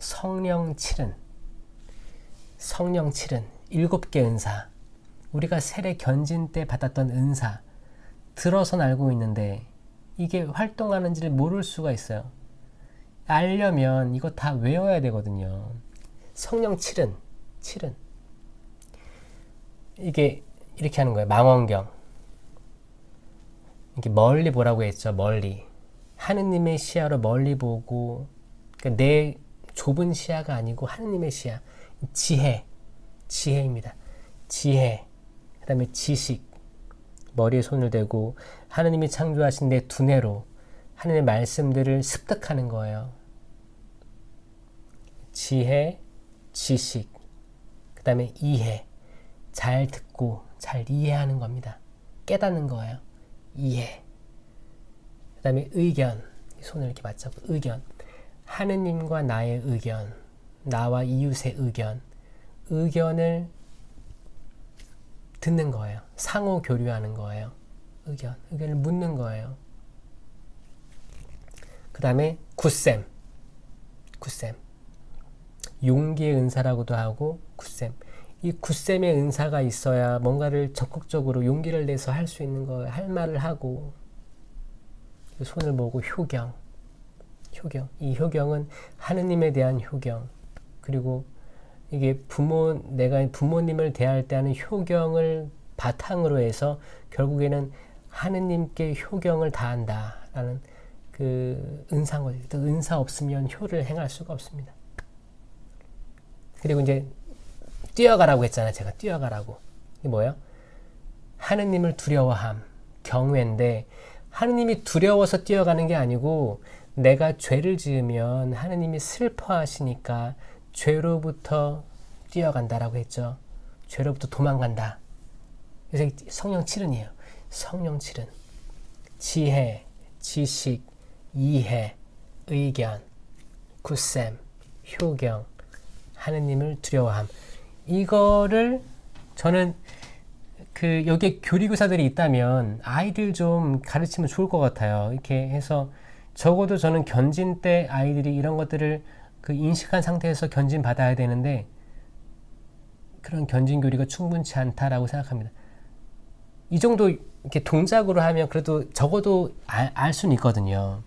성령 칠은 성령 칠은 일곱 개 은사 우리가 세례 견진 때 받았던 은사 들어선 알고 있는데 이게 활동하는지를 모를 수가 있어요. 알려면 이거 다 외워야 되거든요. 성령 칠은 칠은 이게 이렇게 하는 거예요. 망원경 이렇게 멀리 보라고 했죠. 멀리 하느님의 시야로 멀리 보고 그러니까 내 좁은 시야가 아니고 하느님의 시야 지혜 지혜입니다. 지혜 그 다음에 지식 머리에 손을 대고 하느님이 창조하신 내 두뇌로 하느님의 말씀들을 습득하는 거예요. 지혜, 지식, 그 다음에 이해, 잘 듣고 잘 이해하는 겁니다. 깨닫는 거예요. 이해. 그 다음에 의견, 손을 이렇게 맞잡고 의견. 하느님과 나의 의견, 나와 이웃의 의견, 의견을 듣는 거예요. 상호 교류하는 거예요. 의견, 의견을 묻는 거예요. 그 다음에 굿셈, 굿셈. 용기의 은사라고도 하고 굿셈. 이 굿셈의 은사가 있어야 뭔가를 적극적으로 용기를 내서 할 수 있는 거예요. 할 말을 하고 손을 모으고 효경, 효경. 이 효경은 하느님에 대한 효경. 그리고 이게 부모 내가 부모님을 대할 때 하는 효경을 바탕으로 해서 결국에는 하느님께 효경을 다한다라는 그. 또 은사 없으면 효를 행할 수가 없습니다. 그리고 이제 뛰어가라고 했잖아요. 제가 뛰어가라고. 이게 뭐예요? 하느님을 두려워함, 경외인데 하느님이 두려워서 뛰어가는 게 아니고 내가 죄를 지으면 하느님이 슬퍼하시니까 죄로부터 뛰어간다라고 했죠. 죄로부터 도망간다. 그래서 성령 칠은이에요. 성령 칠은 지혜, 지식, 이해, 의견, 굿셈, 효경, 하느님을 두려워함. 이거를 저는 그 여기에 교리교사들이 있다면 아이들 좀 가르치면 좋을 것 같아요. 이렇게 해서 적어도 저는 견진 때 아이들이 이런 것들을 그 인식한 상태에서 견진 받아야 되는데 그런 견진 교리가 충분치 않다라고 생각합니다. 이 정도 이렇게 동작으로 하면 그래도 적어도 알, 알 수는 있거든요.